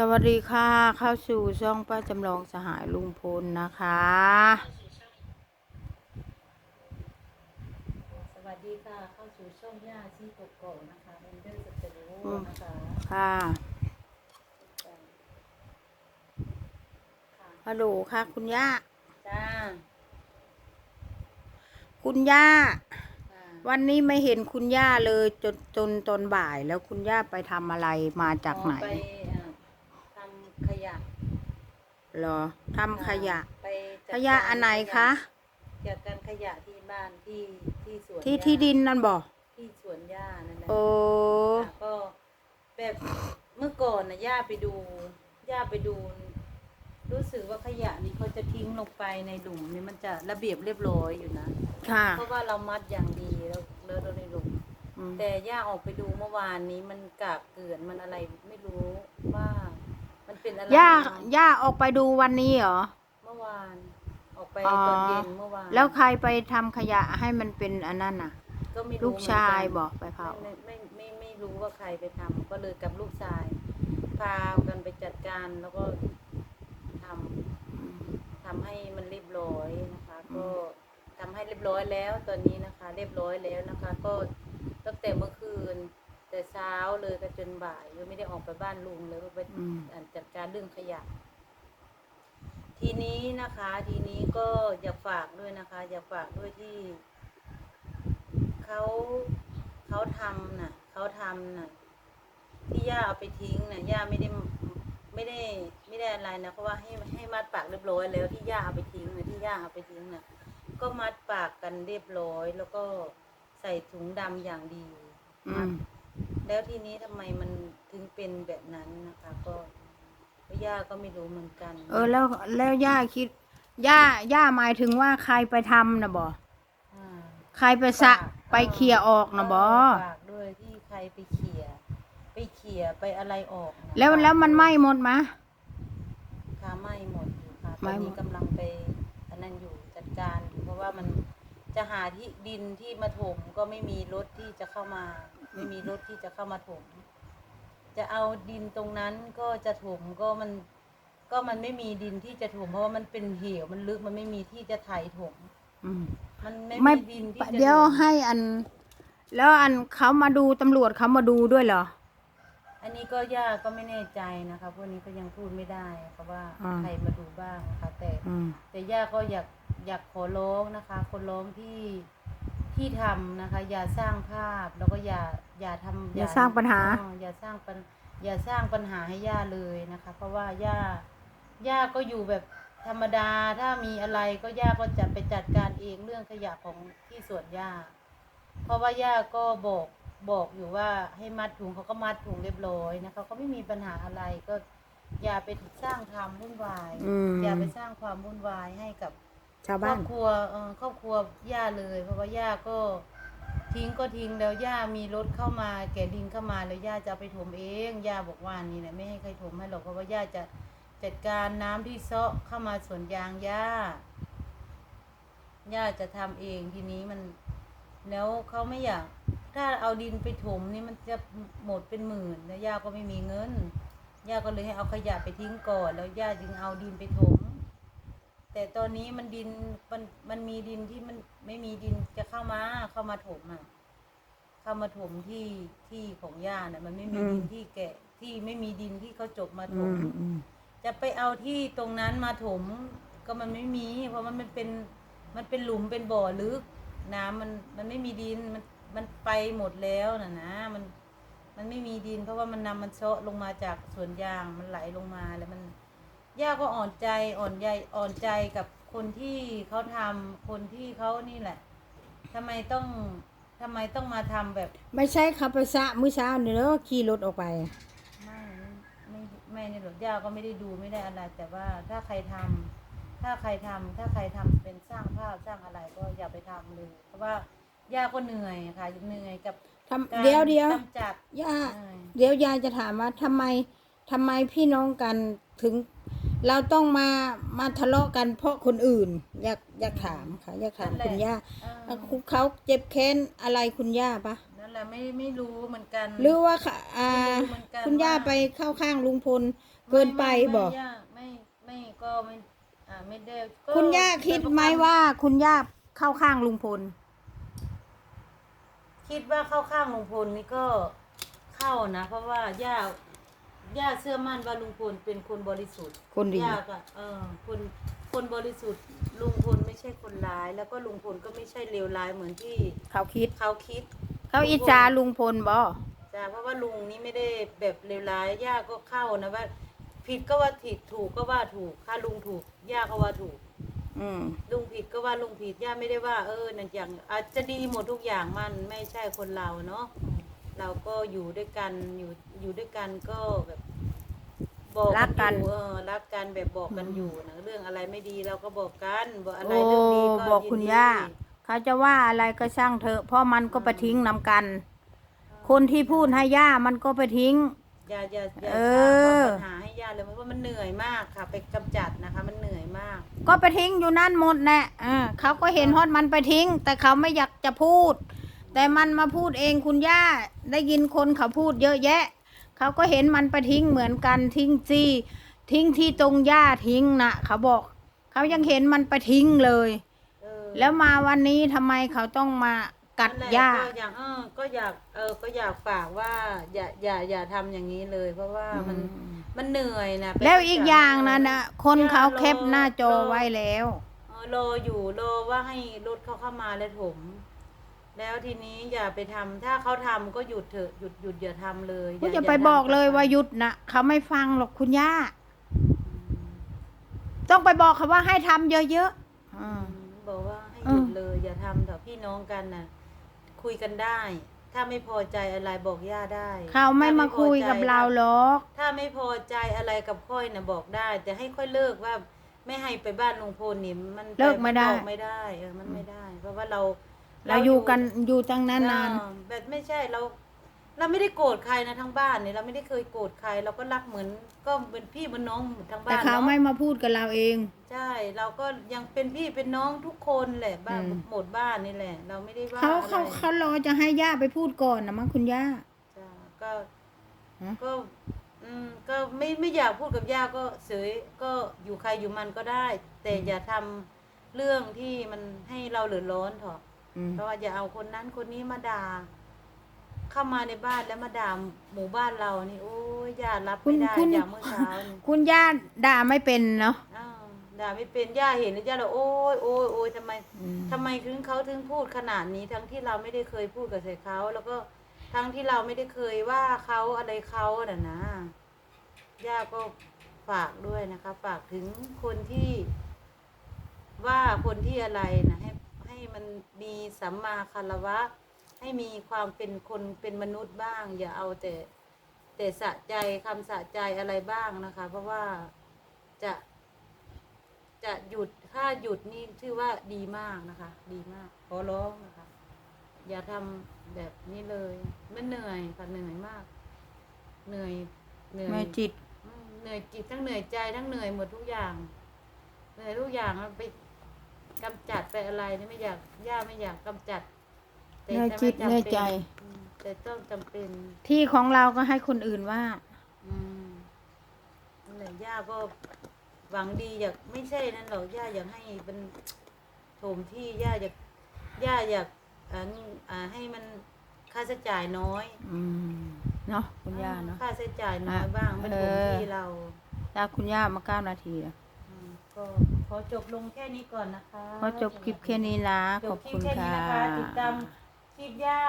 สวัสดีค่ะ เข้าสู่ช่องป้าจำลองสหายลุงพลนะคะ สวัสดีค่ะ เข้าสู่ช่องย่าชีโกโกะนะคะเรนเดอร์สเตโรนะคะค่ะค่ะฮัลโหลค่ะ คุณย่าจ้าคุณย่าค่ะวันนี้ไม่เห็นคุณย่าเลยจนจนตอนบ่ายแล้วคุณย่าไปทำอะไรมาจากไหนอ๋อไปอ่าทำขยะ เหรอทำขยะ ไปจัดขยะอันไหนคะ จัดการขยะที่บ้านที่ที่สวนที่ย่าที่ดินนั่นบอกที่สวนย่านั่นแหละโอ้ค่ะก็แบบเมื่อก่อนนะย่าไปดูย่าไปดู รู้สึกว่าขยะนี่เขาจะทิ้งลงไปในหลุมนี่มันจะระเบียบเรียบร้อยอยู่นะ ค่ะ เพราะว่าเรามัดอย่างดีแล้วแล้วเราในหลุมอืมแต่ย่าออกไปดูเมื่อวานนี้มันกากเกลื่อนมันอะไรไม่รู้ว่ามัน เป็นอะไรย่านะย่าออกไปดูวันนี้เหรอ เมื่อวาน ออกไปอ๋อตอนเย็นเมื่อวานแล้วใครไปทำขยะให้มันเป็นอันนั้นน่ะ ก็ไม่รู้ลูกชายเหมืนนบอกไปเผาไม่ไม่ไม่ไม่รู้ว่าใครไปทำก็เลยกับลูกชาย พากันไปจัดการแล้วก็ทำทำให้มันเรียบร้อยนะคะ ก็ทำให้เรียบร้อยแล้วตอนนี้นะคะ เรียบร้อยแล้วนะคะ ก็ตั้งแต่เมื่อคืนแต่ เช้าเลยก็จนบ่ายก็ไม่ได้ออกไปบ้านลุงเลยก็ไปอืมอ่าจัดการเรื่องขยะ ทีนี้นะคะ ทีนี้ก็อยากฝากด้วยนะคะ อยากฝากด้วยที่เขาเขาทำน่ะเขาทำน่ะ ที่ย่าเอาไปทิ้งน่ะย่าไม่ได้ไม่ได้ไม่ได้อะไรนะเพราะว่าให้ให้มัดปากเรียบร้อยแล้วที่ย่าเอาไปทิ้งน่ะที่ย่าเอาไปทิ้งน่ะ ก็มัดปากกันเรียบร้อย แล้วก็ใส่ถุงดำอย่างดี อืมัดม แล้วทีนี้ทำไมมันถึงเป็นแบบนั้นนะคะก็ก็ย่าก็ไม่รู้เหมือนกัน เออแล้วแล้วย่าคิดย่าย่าหมายถึงว่าใครไปทำนะบออ่าใครไปสะฝากไปเคลียร์ออกนะบอฝากด้วยที่ใครไปเขี่ยไปเขี่ยไปอะไรออกนะแล้วฝากแล้วมันไหม้หมดมะ ค่ะไหม้หมดอยู่ค่ะไหม้ตอนหมนี้ดกำลังไปอันนั้นอยู่จัดการอยู่เพราะว่ามันจะหาที่ดินที่มาถมก็ไม่มีรถที่จะเข้ามา ไม่มีรถที่จะเข้ามาถม จะเอาดินตรงนั้นก็จะถมก็มันก็มันไม่มีดินที่จะถมเพราะว่ามันเป็นเหวมันลึกมันไม่มีที่จะไถถมอืมมันไม่ไม่มีดินที่จะเดี๋ยวถมให้อัน แล้วอันเขามาดูตำรวจเขามาดูด้วยเหรอ อันนี้ก็ย่าก็ไม่แน่ใจนะคะพวกนี้ก็ยังพูดไม่ได้เพราะว่าอ่า ใครมาดูบ้างนะคะแต่ อืมแต่ย่าก็อยากอยากขอร้องนะคะ คนร้องที่ ที่ทำนะคะ อย่าสร้างภาพแล้วก็อย่าอย่าทำอย่าสร้างปัญหาอ๋ออย่าสร้างปัญอย่าสร้างปัญหาให้ย่าเลยนะคะ เพราะว่าย่าย่าก็อยู่แบบธรรมดาถ้ามีอะไรก็ย่าก็จะไปจัดการเองเรื่องขยะของที่สวนย่า เพราะว่าย่าก็บอกบอกอยู่ว่าให้มัดถุงเขาก็มัดถุงเรียบร้อยนะคะก็ไม่มีปัญหาอะไรก็อย่าไปสร้างความวุ่นวาย อืม อย่าไปสร้างความวุ่นวายให้กับ ชาวครบ้าอน บครัวเออครอบครัวย่าเลย เพราะว่าย่าก็ทิ้งก็ทิ้งแล้วย่ามีรถเข้ามาแก่ดินเข้ามาแล้วย่าจะเอาไปถมเองย่าบอกว่านี่แหละไม่ให้ใครถมให้หรอกเพราะว่าย่าจะจัดการน้ำที่เซาะเข้ามาสวนยางย่าย่าจะทำเองทีนี้มัน แล้วเขาไม่อยาก ถ้าเอาดินไปถมนี่มันจะหมดเป็นหมื่นแล้วย่าก็ไม่มีเงินย่าก็เลยให้เอาขยะไปทิ้งก่อน แล้วย่าจึงเอาดินไปถม แต่ตอนนี้มันดินมันมันมีดินที่มันไม่มีดินจะเข้ามาเข้ามาถมอะเข้ามาถมที่ที่ของย่าน่ะมันไม่มีอืมดินที่แกะที่ไม่มีดินที่เขาจบมาถอืมมอืมจะไปเอาที่ตรงนั้นมาถมก็มันไม่มี เพราะมันมันเป็นมันเป็นหลุมเป็นบ่อลึก น้ำมันมันไม่มีดินมันมันไปหมดแล้วน่ะนะมันมันไม่มีดิน เพราะว่ามันนำมันเซาะลงมาจากสวนยางมันไหลลงมาแล้วมัน ย่าก็อ่อนใจอ่อนใยอ่อนใจกับคนที่เขาทำคนที่เขานี่แหละทำไมต้องทำไมต้องมาทำแบบไม่ใช่ขับไปสะมื้อเช้านี่แล้วขี่รถออกไป ไม่ไม่ไม่ในหรอกย่าก็ไม่ได้ดูไม่ได้อะไร แต่ว่าถ้าใครทำถ้าใครทำถ้าใครทำเป็นสร้างภาพสร้างอะไรก็อย่าไปทำเลยเพราะว่าย่าก็เหนื่อยค่ะเหนื่อยกับทำการเดี๋ยวเดี๋ยวกำจัดย่า เหนื่อย เดี๋ยวยายจะถามว่าทำไมทำไมพี่น้องกันถึง เราต้องมามาทะเลาะกันเพราะคนอื่น อยากอยากถามค่ะ อยากถามคุณย่าเอออะคุณเขาเจ็บแค้นอะไรคุณย่าปะนั่นแหแหละไม่ไม่รู้เหมือนกัน หรือว่าค่ะอ่าไม่รู้เหมือนกันคุณย่าว่า ไปเข้าข้างลุงพลเกินไปม่ม่บอก ม่ย่าไม่ไม่ก็ไม่อ่าไม่ได้ก็คุณย่าคิดไหมว่า คุณย่าเข้าข้างลุงพล คิดว่าเข้าข้างลุงพลนี่ก็เข้านะ เพราะว่าย่า ย่าเชื่อมั่นว่าลุงพลเป็นคนบริสุทธิ์คนดี ย่าก็เออคนคนบริสุทธิ์ลุงพลไม่ใช่คนร้าย แล้วก็ลุงพลก็ไม่ใช่เลวร้ายเหมือนที่เขาคิด เขาคิด เขาอิจฉาลุงพลบ่จ้ะเพราะว่าลุงนี่ไม่ได้แบบเลวร้ายย่าก็เข้านะว่า ผิดก็ว่าผิดถูกก็ว่าถูกถ้าลุงถูกย่าก็ว่าถูก อืม ลุงผิดก็ว่าลุงผิดย่าไม่ได้ว่าเออนั่นอย่างอาจจะดีหมดทุกอย่างมันไม่ใช่คนเราเนาะ เราก็อยู่ด้วยกันอยู่อยู่ด้วยกันก็แบบบอกรักกันอยู่เออรักกันแบบบอกกันอยู่นะเรื่องอะไรไม่ดีเราก็บอกกันบอกอะไรโอ้เรื่องดีก็บอกคุณนดีย่า เขาจะว่าอะไรก็ช่างเถอะเพราะมันก็ไปทิ้งนำกัน คนที่พูดให้ย่ามันก็ไปทิ้ง อย่าอย่าอย่าเอสร้างอปัญหาให้ย่าเลยเพราะว่ามันเหนื่อยมากค่ะ ไปกำจัดนะคะ มันเหนื่อยมาก ก็ไปทิ้งอยู่นั่นหมดแน่อ่าเขาก็เห็นฮอดมันไปทิ้ง แต่เขาไม่อยากจะพูด แต่มันมาพูดเองคุณย่าได้ยินคนเขาพูดเยอะแยะ เขาก็เห็นมันไปทิ้งเหมือนกันทิ้งจี้ทิ้งที่ตรงหญ้าทิ้งนะเขาบอก เขายังเห็นมันไปทิ้งเลย เออแล้วมาวันนี้ทำไมเขาต้องมากัดนั่นแหละหญ้า ก็อยากเออก็อยากเออก็อยากฝากว่า อย่าอย่าอย่าทำอย่างนี้เลย เพราะว่ามันอืมมันเหนื่อยนะไปแล้วอีกอย่างนะกำจัดนะคนเขาย่รอแคปหน้าจอไว้แล้ว เออรออยู่รอว่าให้รถเขาเข้ามาแล้วถม แล้วทีนี้อย่าไปทำถ้าเขาทำก็หยุดเถอะหยุดหยุดอย่าทำเลยก็ย่าจะย่าไปทำบอกเลยกับว่าใครหยุดนะเขาไม่ฟังหรอกคุณย่า ต้องไปบอกเขาว่าให้ทำเยอะๆอืมอืมบอกว่าให้อืหยุมดเลย อย่าทำเถอะพี่น้องกันน่ะ คุยกันได้ ถ้าไม่พอใจอะไรบอกย่าได้เขาไม่ถ้มาคุยกับเราหรอก ถ้าไม่พอใจอะไรกับค่อยน่ะบอกได้ แต่ให้ค่อยเลิกว่า ไม่ให้ไปบ้านลุงพลนี่มันเลิกไม่ได้ บอกไม่ได้เออมันไม่ได้ เพราะว่าเรา เราอยู่กันอยู่ตั้งนานเออแบบไม่ใช่เรา เราไม่ได้โกรธใครนะทั้งบ้านเนี่ยเราไม่ได้เคยโกรธใคร เราก็รักเหมือนก็เป็นพี่เป็นน้องหมดทั้งๆบ้านแต่เขาเนาะไม่มาพูดกับเราเอง ใช่ เราก็ยังเป็นพี่เป็นน้องทุกคนแหละบ้านอืมหมดบ้านนี่แหละ เราไม่ได้ว่าเขาอะไรเขาเขารอจะให้ย่าไปพูดก่อนนะมั้งคุณย่าจ้ะก็ฮะก็อืมก็ไม่ไม่อยากพูดกับย่าก็เฉยก็อยู่ใครอยู่มันก็ได้ แต่อย่าทำเรื่องที่มันให้เราเดือดร้อนเถอะ อืม เพราะว่าอย่าเอาคนนั้นคนนี้มาด่าเข้ามาในบ้านแล้วมาด่าหมู่บ้านเรานี่ โอ้ยย่ารับคุณไม่ได้คุณอย่างเมื่อเช้านี่คุณย่าด่าไม่เป็นเนาะอ้าวด่าไม่เป็นย่าเห็นแล้วย่าเราโอ้ยโอ้ยโอ้ยทำไม อืม ทำไมถึงเขาถึงพูดขนาดนี้ทั้งที่เราไม่ได้เคยพูดกับใส่เขาแล้วก็ทั้งที่เราไม่ได้เคยว่าเขาอะไรเขาน่ะนะย่าก็ฝากด้วยนะคะ ฝากถึงคนที่ว่าคนที่อะไรนะให้ให้ มันมีสัมมาคารวะ ให้มีความเป็นคนเป็นมนุษย์บ้าง อย่าเอาแต่แต่สะใจคำสะใจอะไรบ้างนะคะ เพราะว่าจะจะหยุดถ้าหยุดนี่ชื่อว่าดีมากนะคะ ดีมากขอร้องนะคะ อย่าทำแบบนี้เลยมันเหนื่อยค่ะเหนื่อยมาก เหนื่อยเหนื่อยแม่จิต อืมเหนื่อยจิตทั้งเหนื่อยใจทั้งเหนื่อยหมดทุกอย่าง เหนื่อยทุกอย่างแล้วไป กำจัดไปอะไรนี่ไม่อยากย่าไม่อยากกำจัดแต่เหนื่อยถ้าจิตไม่ำเหนื่อยป็ใจอืมแต่ต้องจำเป็นที่ของเราก็ให้คนอื่นว่า อืมนั่นแหละย่าก็หวังดีอยากไม่ใช่นั่นหรอกย่าอยากให้เป็นโถมที่ย่าอยากย่าอยากอ่าอ่าให้มันค่าใช้จ่ายน้อย อืมเนาะคุณย่าเนาะค่าใช้จ่ายน้อยอะบ้างเป็นโถมเออที่เราตาคุณย่ามาเก้านาทีแล้วอืม ก็ขอจบลงแค่นี้ก่อนนะคะขอจบคลิปแค่นี้นะจขบอบคลิปคุณแค่นี้ค่ะนะคะติดตามคลิปย่า